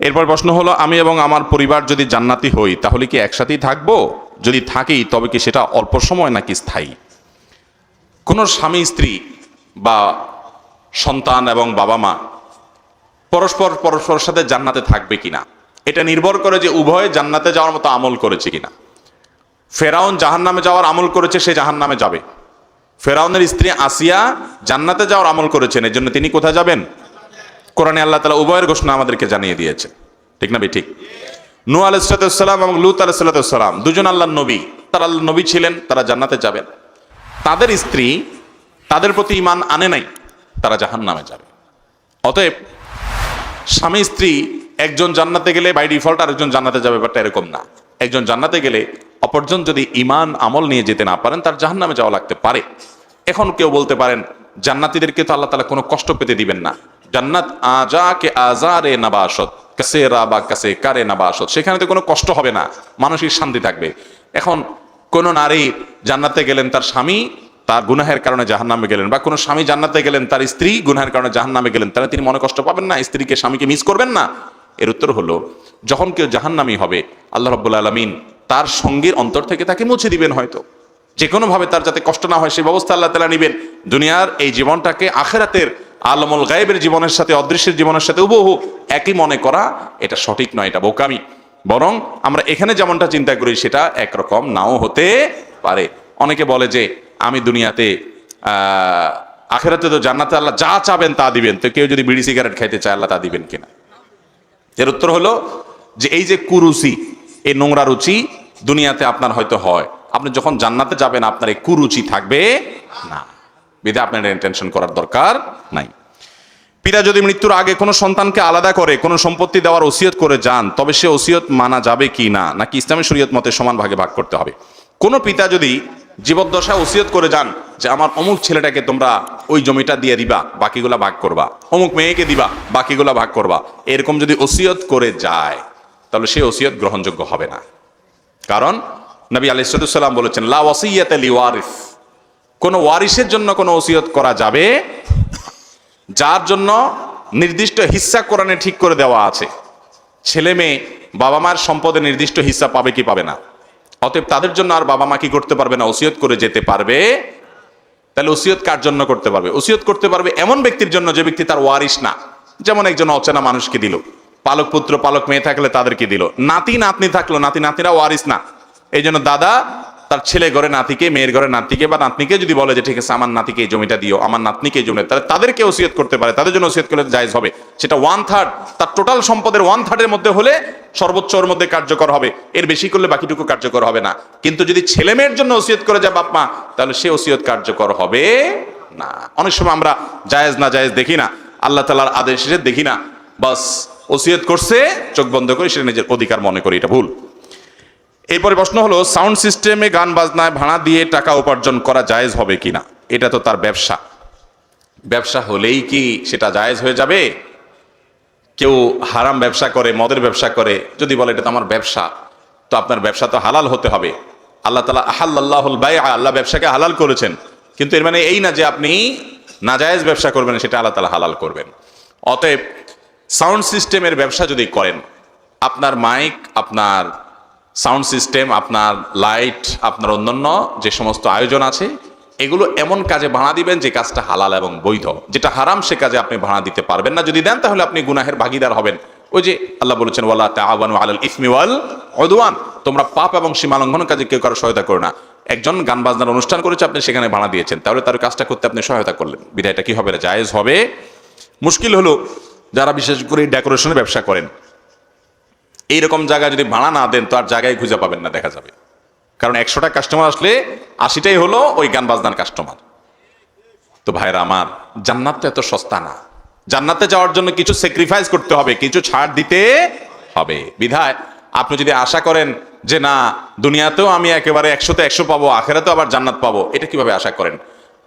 এরপর প্রশ্ন হলো, আমি এবং আমার পরিবার যদি জান্নাতি হই, তাহলে কি একসাথেই থাকব? যদি থাকি, তবে কি সেটা অল্প সময় নাকি স্থায়ী? কোনো স্বামী, স্ত্রী বা সন্তান এবং বাবা মা পরস্পর পরস্পরের সাথে জান্নাতে থাকবে কিনা? এটা নির্ভর করে যে উভয়ে জান্নাতে যাওয়ার মতো আমল করেছে কিনা। ফেরাউন জাহান্নামে যাওয়ার আমল করেছে, সে জাহান্নামে যাবে। ফেরাউনের স্ত্রী আসিয়া জান্নাতে যাওয়ার আমল করেছেন এর জন্য তিনি কোথায় যাবেন? কোরআনে আল্লাহ তালা উভয়ের ঘোষণা আমাদেরকে জানিয়ে দিয়েছে। ঠিক না ঠিক। নু আলাইসালাম এবং লুত আলাইসালাম দুজন আল্লাহ নবী। তারা আল্লাহ নবী ছিলেন, তারা জান্নাতে যাবেন। তাদের স্ত্রী তাদের প্রতি ইমান আনে নাই, তারা জাহান নামে যাবে। অতএব স্বামী স্ত্রী একজন জান্নাতে গেলে বাই ডিফল্ট আরেকজন জান্নাতে যাবে, ব্যাপারটা এরকম না। একজন জান্নাতে গেলে অপরজন যদি ইমান আমল নিয়ে যেতে না পারেন, তার জাহান নামে যাওয়া লাগতে পারে। এখন কেউ বলতে পারেন, জান্নাতিদেরকে তো আল্লাহ তালা কোনো কষ্ট পেতে দিবেন না। জান্নাত আজা কে আজারে নাবাসত কাসে রা বা কাসে কারে নাবাসত। সেখানে তো কোনো কষ্ট হবে না, মানসিক শান্তি থাকবে। এখন কোন নারী জান্নাতে গেলেন তার স্বামী, তার গুনাহের কারণে জাহান্নামে গেলেন, বা কোনো স্বামী জান্নাতে গেলেন তার স্ত্রী, গুনাহের কারণে জাহান্নামে গেলেন, তাহলে তিনি মনে কষ্ট পাবেন না, স্ত্রীকে, স্বামীকে মিস করবেন না? এর উত্তর হলো, যখন কেউ জাহান্নামি হবে, আল্লাহ রব্বুল আলমিন তার সঙ্গীর অন্তর থেকে তাকে মুছে দিবেন হয়তো। যে কোনোভাবে তার যাতে কষ্ট না হয় সেই ব্যবস্থা আল্লাহ তালা নিবেন। দুনিয়ার এই জীবনটাকে আখেরাতের আলমুল গায়েবের জীবনের সাথে, অদৃশ্যের জীবনের সাথে উবহু একই মনে করা, এটা সঠিক নয়, এটা বোকামি। বরং আমরা এখানে যেমনটা চিন্তা করি, সেটা একরকম নাও হতে পারে। অনেকে বলে যে, আমি দুনিয়াতে আখেরাতে তো জান্নাতে আল্লাহ যা চাবেন তা দিবেন, তো কেউ যদি বিড়ি সিগারেট খাইতে চায়, আল্লাহ তা দিবেন কিনা? এর উত্তর হলো যে, এই যে কুরুচি, এই নোংরা রুচি দুনিয়াতে আপনার হয়তো হয়। আপনি যখন জান্নাতে যাবেন, আপনার এই কুরুচি থাকবে না। বিধে আপনার টেনশন করার দরকার নাই। পিতা যদি মৃত্যুর আগে কোনো সন্তানকে আলাদা করে, কোনো সম্পত্তি দেওয়ার ওসিয়ত করে যান, তবে সে ওসিয়ত মানা যাবে কি না? নাকি ইসলামী শরীয়ত মতে সমান ভাগে ভাগ করতে হবে? কোনো পিতা যদি জীবদ্দশায় ওসিয়ত করে যান যে, আমার অমুক ছেলেটাকে তোমরা ওই জমিটা দিয়ে দিবা, বাকিগুলা ভাগ করবা। অমুক মেয়েকে দিবা, বাকিগুলা ভাগ করবা। এরকম যদি ওসিয়ত করে যায়, তাহলে সে ওসিয়ত গ্রহণযোগ্য হবে না। কারণ নবী আলাইসাল্লাম বলেছেন, লা ওয়াসিয়াত লি ওয়ারিস। কোনো ওয়ারিসের জন্য কোনো ওসিয়ত করা যাবে? যার জন্য নির্দিষ্ট হিস্সা কোরআনে ঠিক করে দেওয়া আছে। ছেলে মেয়ে, বাবা মার সম্পদে নির্দিষ্ট হিস্সা পাবে কি পাবে না? অতএব তাদের জন্য আর বাবা মা কি করতে পারবে না? ওসিয়ত করে যেতে পারবে। তাহলে ওসিয়ত কার জন্য করতে পারবে? ওসিয়ত করতে পারবে এমন ব্যক্তির জন্য যে ব্যক্তি তার ওয়ারিস না। যেমন একজন অচেনা মানুষকে দিল। পালক পুত্র, পালক মেয়ে থাকলে তাদেরকে দিল। নাতি, নাতনি থাকল, নাতি, নাতিরা ওয়ারিস না। এই জন্য দাদা তার ছেলে ঘরে নাতিকে, মেয়ের ঘরে নাতিকে বা নাতনিকে যদি বলে যে, ঠিক আছে, আমার নাতিকে এই জমিটা দিও, আমার নাতনিকে এই তাহলে তাদেরকে ওসিয়ত করতে পারে। তাদের জন্য ওসিয়ত করলে জায়েজ হবে। সেটা ওয়ান থার্ড তার টোটাল সম্পদের ওয়ান থার্ডের মধ্যে হলে সর্বোচ্চ ওর মধ্যে কার্যকর হবে। এর বেশি করলে বাকিটুকু কার্যকর হবে না। কিন্তু যদি ছেলে মেয়ের জন্য ওসিয়ত করে যায় বাপ মা তাহলে সে ওসিয়ত কার্যকর হবে না। অনেক সময় আমরা জায়েজ, না জায়েজ দেখি না। আল্লাহ তালার আদেশে দেখি না। বাস, ওসিয়ত করছে, চোখ বন্ধ করে সেটা নিজের অধিকার মনে করি। এটা ভুল। এরপরে প্রশ্ন হলো সাউন্ড সিস্টেমে গান বাজনায় ভাড়া দিয়ে টাকা উপার্জন করা জায়েজ হবে কিনা? এটা তো তার ব্যবসা। ব্যবসা হলেই কি সেটা জায়েজ হয়ে যাবে? কেউ হারাম ব্যবসা করে, মদের ব্যবসা করে, যদি বলে এটা তো আমার ব্যবসা, তো আপনার ব্যবসা তো হালাল হতে হবে। আল্লাহ তালা আহাল্লাহুল বাই আল্লাহ ব্যবসাকে হালাল করেছেন। কিন্তু এর মানে এই না যে আপনি নাজায়েজ ব্যবসা করবেন, সেটা আল্লাহ তালা হালাল করবেন। অতএব সাউন্ড সিস্টেমের ব্যবসা যদি করেন, আপনার মাইক আপনার সাউন্ড সিস্টেম, আপনার লাইট, আপনার অন্যান্য যে সমস্ত আয়োজন আছে, এগুলো এমন কাজে ভাড়া দিবেন যে কাজটা হালাল এবং বৈধ। যেটা হারাম, সে কাজে আপনি ভাড়া দিতে পারবেন না। যদি দেন, তাহলে আপনি গুনাহের ভাগিদার হবেন। ওই যে আল্লাহ বলেছেন, ওয়ালা তাআওয়ানু আলাল ইসমি ওয়াল উদওয়ান। তোমরা পাপ এবং সীমালঙ্ঘন কাজে কেউ কারও সহায়তা করো না। একজন গান বাজনার অনুষ্ঠান করেছে, আপনি সেখানে ভাড়া দিয়েছেন। তাহলে তার কাজটা করতে আপনি সহায়তা করলেন। বিদায়টা কি হবে? জায়েজ হবে। মুশকিল হলো যারা বিশেষ করে ডেকোরেশনের ব্যবসা করেন। এইরকম জায়গায় যদি ভাড়া না দেন তো আর জায়গায় খুঁজে পাবেন না, দেখা যাবে। কারণ একশোটা কাস্টমার আসলে আশিটাই হলো ওই গান বাজনার কাস্টমার তো ভাইরা আমার, জান্নাত তো এত সস্তা না। জান্নাতে যাওয়ার জন্য কিছু স্যাক্রিফাইস করতে হবে, কিছু ছাড় দিতে হবে। বিধায়, আপনি যদি আশা করেন যে না, দুনিয়াতেও আমি একেবারে একশোতে একশো পাবো, আখেরাতেও আবার জান্নাত পাবো, এটা কীভাবে আশা করেন?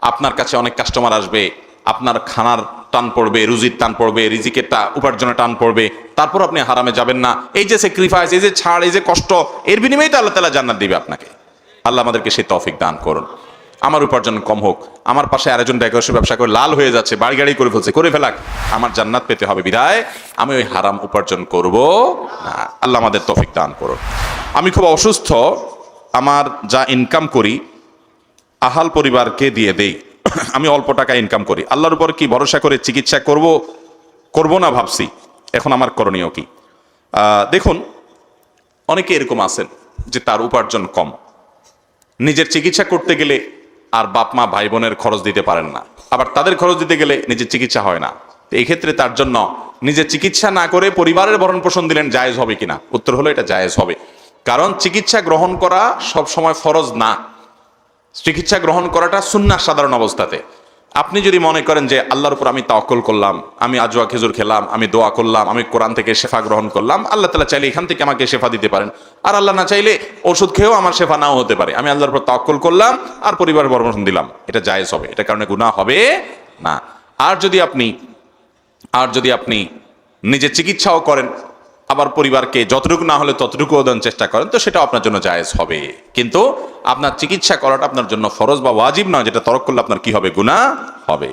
আপনার কাছে অনেক কাস্টমার আসবে আপনার খানার টান পড়বে, রুজির টান পড়বে, রিজিকের টা, উপার্জনের টান পড়বে, তারপর আপনি হারামে যাবেন না। এই যে স্যাক্রিফাইস এই যে ছাড়, এই যে কষ্ট, এর বিনিময়ে তো আল্লাহ তালা জান্নাত দিবে আপনাকে। আল্লাহ আমাদেরকে সেই তফিক দান করুন। আমার উপার্জন কম হোক, আমার পাশে আরেকজন ডেকোরেশন ব্যবসা করে লাল হয়ে যাচ্ছে বাড়ি গাড়ি করে ফেলছে, করে ফেলাক। আমার জান্নাত পেতে হবে বিদায় আমি ওই হারাম উপার্জন করব না। আল্লাহ আমাদের তফিক দান করুন। আমি খুব অসুস্থ, আমার যা ইনকাম করি, আহাল পরিবারকে দিয়ে দেই। আমি অল্প টাকা ইনকাম করি। আল্লাহর উপর কি ভরসা করে চিকিৎসা করব? করব না ভাবছি। এখন আমার করণীয় কি? দেখুন, অনেকে এরকম আছেন যে তার উপার্জন কম। নিজের চিকিৎসা করতে গেলে আর বাপ, মা ভাই বোনের খরচ দিতে পারেন না। আবার তাদের খরচ দিতে গেলে নিজের চিকিৎসা হয় না। এই ক্ষেত্রে তার জন্য নিজের চিকিৎসা না করে পরিবারের ভরণ পোষণ দিলেন জায়েজ হবে কিনা? উত্তর হলো এটা জায়েজ হবে। কারণ চিকিৎসা গ্রহণ করা সব সময় ফরজ না। চিকিৎসা গ্রহণ করাটা সুন্নাহ সাধারণ অবস্থাতে। আপনি যদি মনে করেন যে আল্লাহর উপর আমি তাওকল করলাম, আমি আজোয়া খেজুর খেলাম, আমি দোয়া করলাম, আমি কোরআন থেকে শেফা গ্রহণ করলাম, আল্লাহ তালা চাইলে এখান থেকে আমাকে শেফা দিতে পারেন। আর আল্লাহ না চাইলে ওষুধ খেয়েও আমার শেফা নাও হতে পারে। আমি আল্লাহর উপর তাওকল করলাম, আর পরিবার বর্মন দিলাম। এটা জায়েজ হবে এটা কারণে গুনাহ হবে না। আর যদি আপনি, আর যদি আপনি নিজে চিকিৎসাও করেন আবার পরিবারকে যতটুকু না হলে ততটুকু দেওয়ার চেষ্টা করেন, তো সেটা আপনার জন্য জায়েজ হবে। কিন্তু আপনার চিকিৎসা করাটা আপনার জন্য ফরজ বা ওয়াজিব নয়, যেটা তরক করলে আপনার কি হবে? গুণা হবে।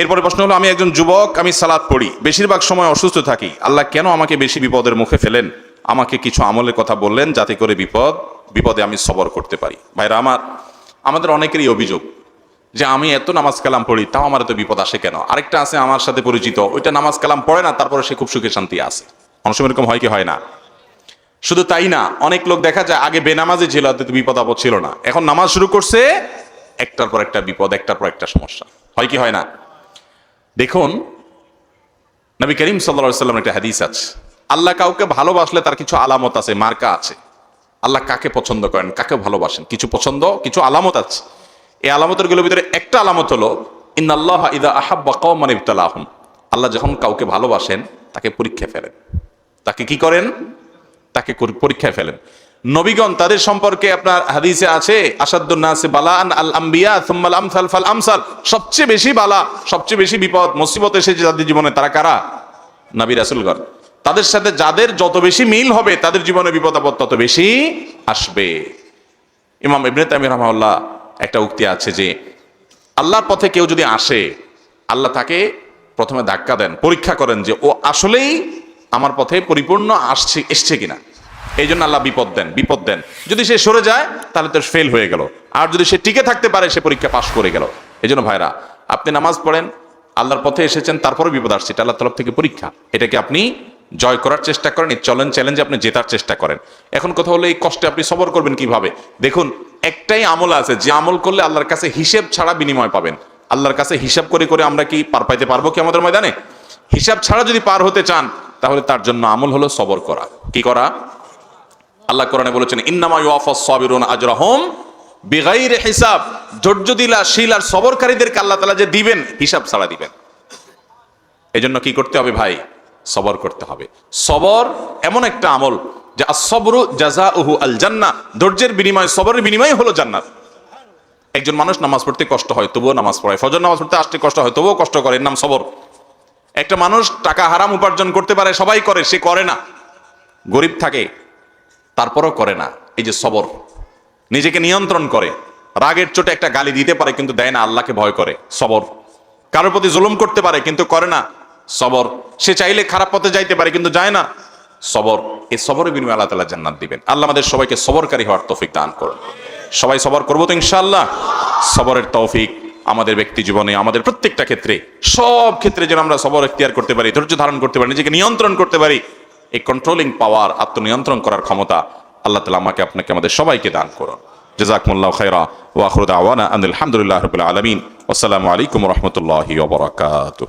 এরপরে প্রশ্ন হলো, আমি একজন যুবক, আমি সালাদ পড়ি, বেশিরভাগ সময় অসুস্থ থাকি, আল্লাহ কেন আমাকে বেশি বিপদের মুখে ফেলেন? আমাকে কিছু আমলের কথা বললেন, যাতে করে বিপদ, বিপদে আমি সবর করতে পারি। ভাইরা, আমার, আমাদের অনেকেরই অভিযোগ যে আমি এত নামাজ কালাম পড়ি, তাও আমার এত বিপদ আসে কেন? আরেকটা আছে আমার সাথে পরিচিত, ওইটা নামাজ কালাম পড়ে না, তারপরে সে খুব সুখে শান্তি আছে। অনেক সময় এরকম হয় কি, হয় না। শুধু তাই না, অনেক লোক দেখা যায় আগে বেনামাজি ছিল তো বিপদ আপদ ছিল না। এখন নামাজ শুরু করছে, একটার পর একটা বিপদ, একটার পর একটা সমস্যা। হয় কি, হয় না? দেখুন, নবী করিম সাল্লা সাল্লাম একটা হাদিস আছে। আল্লাহ কাউকে ভালোবাসলে তার কিছু আলামত আছে, মার্কা আছে। আল্লাহ কাকে পছন্দ করেন, কাকে ভালোবাসেন? কিছু পছন্দ, কিছু আলামত আছে। এই আলামতেরগুলোর ভিতরে একটা আলামত হলো ইন আল্লাহ ইদা আহাব্বা কওমান ইবতালাহুম। আল্লাহ যখন কাউকে ভালোবাসেন, তাকে পরীক্ষা ফেলেন তাকে কি করেন? তাকে পরীক্ষায় ফেলেন। নবীগণ, তাদের সম্পর্কে আপনার হাদিসে আছে আমসাল ফাল আমসাল। সবচেয়ে বেশি বালা, সবচেয়ে বেশি বিপদ, মুসিবত এসেছে যাদের জীবনে। তারা কারা? নবী রাসুলগণ। তাদের সাথে যাদের যত বেশি মিল হবে, তাদের জীবনে বিপদ আপদ তত বেশি আসবে। ইমাম ইবনে তামির রহমাউল্লাহ একটা উক্তি আছে যে, আল্লাহর পথে কেউ যদি আসে, আল্লাহ তাকে প্রথমে ধাক্কা দেন, পরীক্ষা করেন যে ও আসলেই আমার পথে পরিপূর্ণ আসছে, এসছে কিনা। এই জন্য আল্লাহ বিপদ দেন বিপদ দেন। যদি সে সরে যায়, তাহলে তো ফেল হয়ে গেল। আর যদি সে টিকে থাকতে পারে, সে পরীক্ষা পাশ করে গেল। এই জন্য ভাইরা, আপনি নামাজ পড়েন, আল্লাহর পথে এসেছেন তারপরে বিপদ আসছে। এটা আল্লাহ তরফ থেকে পরীক্ষা। এটাকে আপনি জয় করার চেষ্টা করেন, এই চলেন চ্যালেঞ্জে আপনি জেতার চেষ্টা করেন। এখন কথা হলো, এই কষ্টে আপনি সবর করবেন কীভাবে? দেখুন, একটাই আমল আছে, যে আমল করলে আল্লাহর কাছে হিসেব ছাড়া বিনিময় পাবেন। আল্লাহর কাছে হিসাব করে করে আমরা কি পার পাইতে পারব কি আমাদের ময়দানে? হিসাব ছাড়া যদি পার হতে চান তাহলে তার জন্য আমল হলো সবর করা। কি করা? আল্লাহ কোরআনে বলেছেন, ইন্নামা ইউআফাস সাবিরুন আজরাহুম বিগাইরে হিসাব। ধৈর্য দিলা শীল আর সবরকারীদেরকে আল্লাহ তাআলা যে দিবেন, হিসাব ছাড়া দিবেন। এজন্য কি করতে হবে ভাই? সবর করতে হবে। সবর এমন একটা আমল যে আসবরু জাযাউহু আল জান্নাহ ধৈর্যের বিনিময়, সবরের বিনিময় হলো জান্নাত। একজন মানুষ নামাজ পড়তে কষ্ট হয়, তবুও নামাজ পড়ে ফজর নামাজ পড়তে আসতে কষ্ট হয়, তবুও কষ্ট করে। এর নাম সবর। একটা মানুষ টাকা হারাম উপার্জন করতে পারে, সবাই করে, সে করে না। গরিব থাকে, তারপরও করে না। এই যে সবর, নিজেকে নিয়ন্ত্রণ করে। রাগের চোটে একটা গালি দিতে পারে, কিন্তু দেয় না, আল্লাহকে ভয় করে। সবর, কারোর প্রতি জুলুম করতে পারে, কিন্তু করে না। সবর, সে চাইলে খারাপ পথে যাইতে পারে, কিন্তু যায় না। সবর এই সবরের বিনিময়ে আল্লাহ তালা জান্নাত দিবেন। আল্লাহ আমাদের সবাইকে সবরকারী হওয়ার তৌফিক দান করুন। সবাই সবর করব তো ইনশাআল্লাহ? সবরের তৌফিক আমাদের ব্যক্তি জীবনে, আমাদের প্রত্যেকটা ক্ষেত্রে, সব ক্ষেত্রে যেন আমরা সবর এখতিয়ার করতে পারি, ধৈর্য ধারণ করতে পারি, নিজেকে নিয়ন্ত্রণ করতে পারি, এই কন্ট্রোলিং পাওয়ার আত্মনিয়ন্ত্রণ করার ক্ষমতা আল্লাহ তালা আমাকে, আপনাকে, আমাদের সবাইকে দান করুন। জাজাকুমুল্লাহ খাইরা ওয়াখরুদ আওয়ানা আলহামদুলিল্লাহ রবিল আলমিন। আসসালামু আলাইকুম রহমতুল্লাহ ওবরাকাতুহ